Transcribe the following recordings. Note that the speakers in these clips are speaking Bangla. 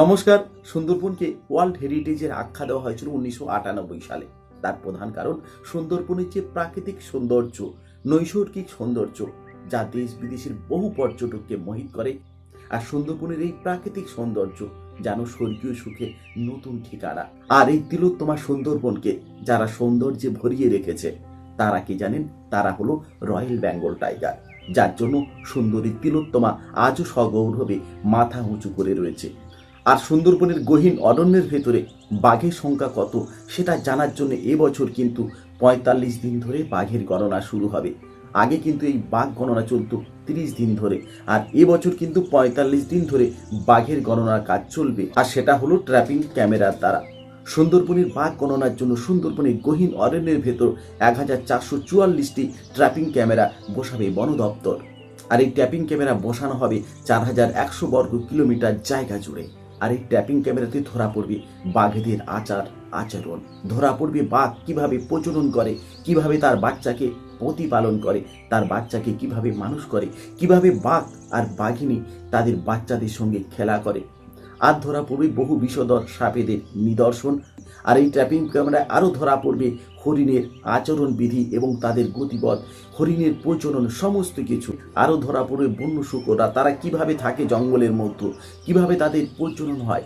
নমস্কার, সুন্দরবনকে ওয়ার্ল্ড হেরিটেজের আখ্যা দেওয়া হয়েছিল উনিশশো আটানব্বই সালে। তার প্রধান কারণ, সুন্দরবনের যে প্রাকৃতিক সৌন্দর্য, নৈসর্গিক সৌন্দর্য, যা দেশ বিদেশের বহু পর্যটককে মোহিত করে, আর সুন্দরবনের এই প্রাকৃতিক সৌন্দর্য যেন স্বর্গীয় সুখে নতুন ঠিকানা। আর এই তিলোত্তমা সুন্দরবনকে যারা সৌন্দর্যে ভরিয়ে রেখেছে, তারা কি জানেন? তারা হলো রয়্যাল বেঙ্গল টাইগার, যার জন্য সুন্দরী তিলোত্তমা আজও সগৌরবে মাথা উঁচু করে রয়েছে। আর সুন্দরবনের গহীন অরণ্যের ভেতরে বাঘের সংখ্যা কত, সেটা জানার জন্য এবছর কিন্তু পঁয়তাল্লিশ দিন ধরে বাঘের গণনা শুরু হবে। আগে কিন্তু এই বাঘ গণনা চলতো তিরিশ দিন ধরে, আর এবছর কিন্তু পঁয়তাল্লিশ দিন ধরে বাঘের গণনার কাজ চলবে, আর সেটা হলো ট্র্যাপিং ক্যামেরার দ্বারা। সুন্দরবনের বাঘ গণনার জন্য সুন্দরবনের গহীন অরণ্যের ভেতর এক হাজার চারশো চুয়াল্লিশটি ট্র্যাপিং ক্যামেরা বসাবে বন দপ্তর। আর এই ট্র্যাপিং ক্যামেরা বসানো হবে চার হাজার একশো বর্গ কিলোমিটার জায়গা জুড়ে। আর এই ট্র্যাপিং ক্যামেরাতে ধরা পড়বে বাঘেদের আচার, আচরণ। ধরা পড়বে বাঘ কীভাবে প্রচলন করে, কীভাবে তার বাচ্চাকে প্রতিপালন করে, তার বাচ্চাকে কীভাবে মানুষ করে, কীভাবে বাঘ আর বাঘিনী তাদের বাচ্চাদের সঙ্গে খেলা করে। আর ধরা পড়বে বহু বিষধর সাপেদের নিদর্শন। আর এই ট্র্যাপিং ক্যামেরায় আরও ধরা পড়বে হরিণের আচরণ বিধি এবং তাদের গতিপথ, হরিণের প্রচলন সমস্ত কিছু। আরও ধরা পড়বে বন্য শুকররা, তারা কীভাবে থাকে জঙ্গলের মধ্যে? কীভাবে তাদের প্রচলন হয়?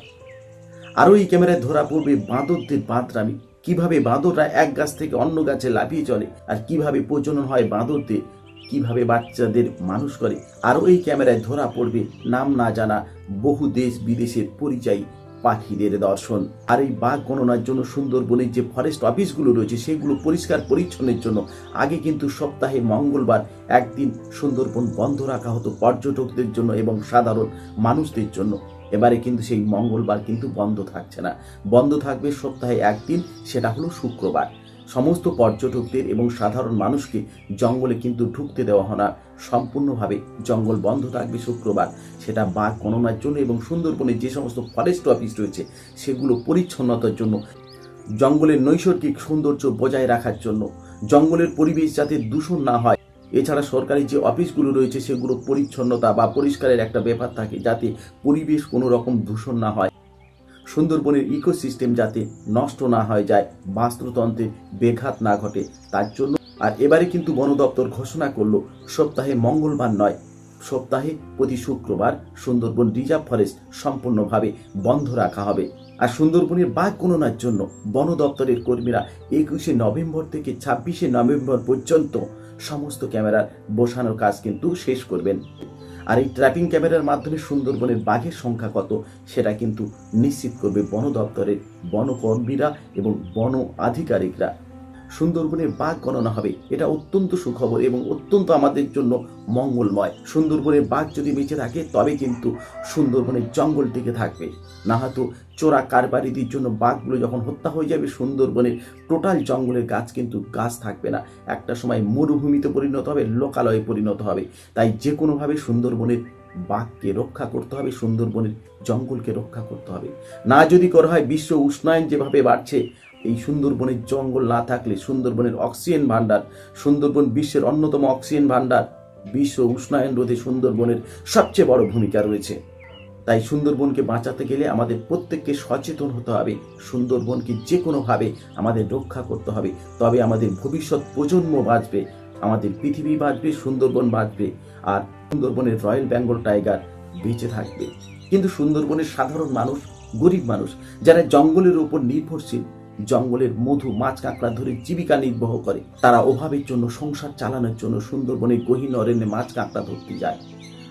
আরও এই ক্যামেরায় ধরা পড়বে বাঁদরদের বাঁদরামি। কীভাবে বাঁদররা এক গাছ থেকে অন্য গাছে লাফিয়ে চলে? আর কীভাবে প্রজনন হয় বাঁদরদের? কীভাবে বাচ্চাদের মানুষ করে? আরও এই ক্যামেরায় ধরা পড়বে নাম না জানা বহু দেশ বিদেশের পরিচয়ী পাখিদের দর্শন। আর এই বাঘ গণনার জন্য সুন্দরবনের যে ফরেস্ট অফিসগুলো রয়েছে, সেগুলো পরিষ্কার পরিচ্ছন্নের জন্য আগে কিন্তু সপ্তাহে মঙ্গলবার একদিন সুন্দরবন বন্ধ রাখা হতো পর্যটকদের জন্য এবং সাধারণ মানুষদের জন্য। এবারে কিন্তু সেই মঙ্গলবার কিন্তু বন্ধ থাকছে না। বন্ধ থাকবে সপ্তাহে একদিন, সেটা হলো শুক্রবার। সমস্ত পর্যটকদের এবং সাধারণ মানুষকে জঙ্গলে কিন্তু ঢুকতে দেওয়া হয় না। সম্পূর্ণভাবে জঙ্গল বন্ধ থাকবে শুক্রবার। সেটা বাঘ গণনার জন্য এবং সুন্দরবনের যে সমস্ত ফরেস্ট অফিস রয়েছে, সেগুলো পরিচ্ছন্নতার জন্য, জঙ্গলের নৈসর্গিক সৌন্দর্য বজায় রাখার জন্য, জঙ্গলের পরিবেশ যাতে দূষণ না হয়। এছাড়া সরকারি যে অফিসগুলো রয়েছে, সেগুলো পরিচ্ছন্নতা বা পরিষ্কারের একটা ব্যাপার থাকে, যাতে পরিবেশ কোনো রকম দূষণ না হয়। সুন্দরবনের ইকোসিস্টেম যাতে নষ্ট না হয়ে যায়, বাস্তুতন্ত্রে বেঘাত না ঘটে, তার জন্য আর এবারে কিন্তু বন দপ্তর ঘোষণা করল, সপ্তাহে মঙ্গলবার নয়, সপ্তাহে প্রতি শুক্রবার সুন্দরবন রিজার্ভ ফরেস্ট সম্পূর্ণভাবে বন্ধ রাখা হবে। আর সুন্দরবনের বাঘ গণনার জন্য বন দপ্তরের কর্মীরা একুশে নভেম্বর থেকে ছাব্বিশে নভেম্বর পর্যন্ত সমস্ত ক্যামেরার বসানোর কাজ কিন্তু শেষ করবেন। আর এই ট্র্যাপিং ক্যামেরার মাধ্যমে সুন্দরবনের বাঘের সংখ্যা কত, সেটা কিন্তু নিশ্চিত করবে বন দপ্তরের বনকর্মীরা এবং বন আধিকারিকরা। সুন্দরবনের বাঘ গণনা হবে। এটা অত্যন্ত সুখবর এবং অত্যন্ত আমাদের জন্য মঙ্গলময়। সুন্দরবনের বাঘ যদি বেঁচে থাকে, তবে কিন্তু সুন্দরবনের জঙ্গল টিকে থাকবে। না হয়তো চোরা কারবারিদের জন্য বাঘগুলো যখন হত্যা হয়ে যাবে, সুন্দরবনের টোটাল জঙ্গলের গাছ কিন্তু গাছ থাকবে না। একটা সময় মরুভূমিতে পরিণত হবে, লোকালয়ে পরিণত হবে। তাই যে কোনোভাবে সুন্দরবনের বাঘকে রক্ষা করতে হবে, সুন্দরবনের জঙ্গলকে রক্ষা করতে হবে। না যদি করা হয়, বিশ্ব উষ্ণায়ন যেভাবে বাড়ছে এই সুন্দরবনের জঙ্গল না থাকলে সুন্দরবনের অক্সিজেন ভাণ্ডার, সুন্দরবন বিশ্বের অন্যতম অক্সিজেন ভাণ্ডার, বিশ্ব উষ্ণায়ন রোধে সুন্দরবনের সবচেয়ে বড় ভূমিকা রয়েছে। তাই সুন্দরবনকে বাঁচাতে গেলে আমাদের প্রত্যেককে সচেতন হতে হবে, সুন্দরবনকে যে কোনোভাবে আমাদের রক্ষা করতে হবে। তবে আমাদের ভবিষ্যৎ প্রজন্ম বাঁচবে, আমাদের পৃথিবী বাঁচবে, সুন্দরবন বাঁচবে, আর সুন্দরবনের রয়্যাল বেঙ্গল টাইগার বেঁচে থাকবে। কিন্তু সুন্দরবনের সাধারণ মানুষ, গরিব মানুষ, যারা জঙ্গলের উপর নির্ভরশীল জঙ্গলের মধু, মাছ, কাঁকড়া ধরে জীবিকা নির্বাহ করে। তারা অভাবের জন্য, সংসার চালানোর জন্য সুন্দরবনের গহীন অরণ্যে মাছ, কাঁকড়া ধরতে যায়।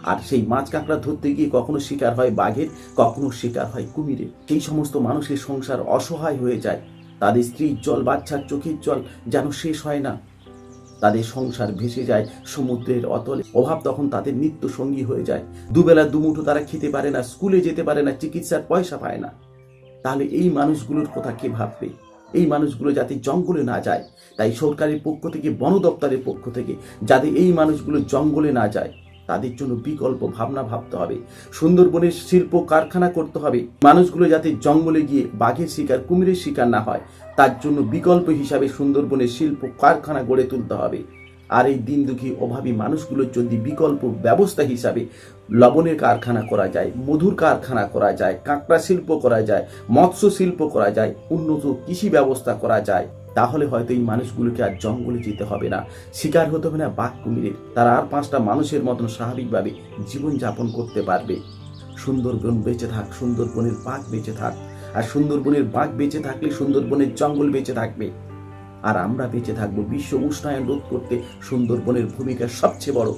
আর সেই মাছ, কাঁকড়া ধরতে গিয়ে কখনো শিকার হয় বাঘের, কখনো শিকার হয় কুমিরের। সেই সমস্ত মানুষের সংসার অসহায় হয়ে যায়। তাদের স্ত্রীর জল, বাচ্চার চোখের জল যেন শেষ হয় না। তাদের সংসার ভেসে যায় সমুদ্রের অতলে। অভাব তখন তাদের নিত্য সঙ্গী হয়ে যায়। দুবেলা দুমুঠো তারা খেতে পারে না, স্কুলে যেতে পারে না, চিকিৎসার পয়সা পায় না। তাহলে এই মানুষগুলোর কথা কে ভাববে? এই মানুষগুলো যাতে জঙ্গলে না যায়, তাই সরকারের পক্ষ থেকে, বন দপ্তরের পক্ষ থেকে যাতে এই মানুষগুলো জঙ্গলে না যায়, তাদের জন্য বিকল্প ভাবনা ভাবতে হবে। সুন্দরবনের শিল্প কারখানা করতে হবে। মানুষগুলো যাতে জঙ্গলে গিয়ে বাঘের শিকার, কুমিরের শিকার না হয়, তার জন্য বিকল্প হিসাবে সুন্দরবনের শিল্প কারখানা গড়ে তুলতে হবে। আর এই দিন দুঃখী অভাবী মানুষগুলোর যদি বিকল্প ব্যবস্থা হিসাবে লবণের কারখানা করা যায়, মধুর কারখানা করা যায়, কাঁকড়া শিল্প করা যায়, মৎস্য শিল্প করা যায়, উন্নত কৃষি ব্যবস্থা করা যায়, তাহলে হয়তো এই মানুষগুলোকে আর জঙ্গলে যেতে হবে না। শিকার হতে হবে না বাঘ কুমিরের তারা আর পাঁচটা মানুষের মতন স্বাভাবিকভাবে জীবনযাপন করতে পারবে। সুন্দরবন বেঁচে থাক, সুন্দরবনের বাঘ বেঁচে থাক। আর সুন্দরবনের বাঘ বেঁচে থাকলে সুন্দরবনের জঙ্গল বেঁচে থাকবে। আর আমরা বেঁচে থাকব, বিশ্ব উষ্ণায়ন রোধ করতে সুন্দরবনের ভূমিকা সবচেয়ে বড়।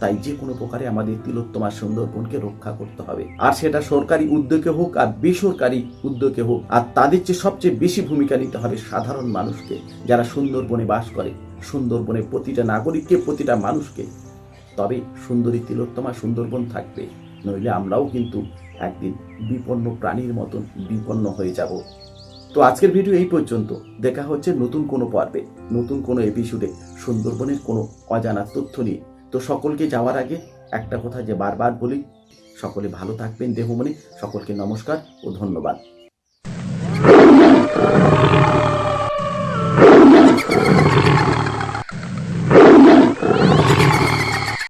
তাই যে কোনো প্রকারে আমাদের তিলোত্তমা সুন্দরবনকে রক্ষা করতে হবে। আর সেটা সরকারি উদ্যোগে হোক আর বেসরকারি উদ্যোগে হোক, আর তাদের চেয়ে সবচেয়ে বেশি ভূমিকা নিতে হবে সাধারণ মানুষকে, যারা সুন্দরবনে বাস করে। সুন্দরবনে প্রতিটা নাগরিককে, প্রতিটা মানুষকে। তবে সুন্দরী তিলোত্তমা সুন্দরবন থাকবে, নইলে আমরাও কিন্তু একদিন বিপন্ন প্রাণীর মতন বিপন্ন হয়ে যাব। তো আজকের ভিডিও এই পর্যন্ত। দেখা হচ্ছে নতুন কোনো পর্বে, নতুন কোনো এপিসোডে সুন্দরবনের কোনো অজানা তথ্য নিয়ে। তো সকলকে যাওয়ার আগে একটা কথা যে বারবার বলি, সকলে ভালো থাকবেন দেহমণি, সকলকে নমস্কার ও ধন্যবাদ।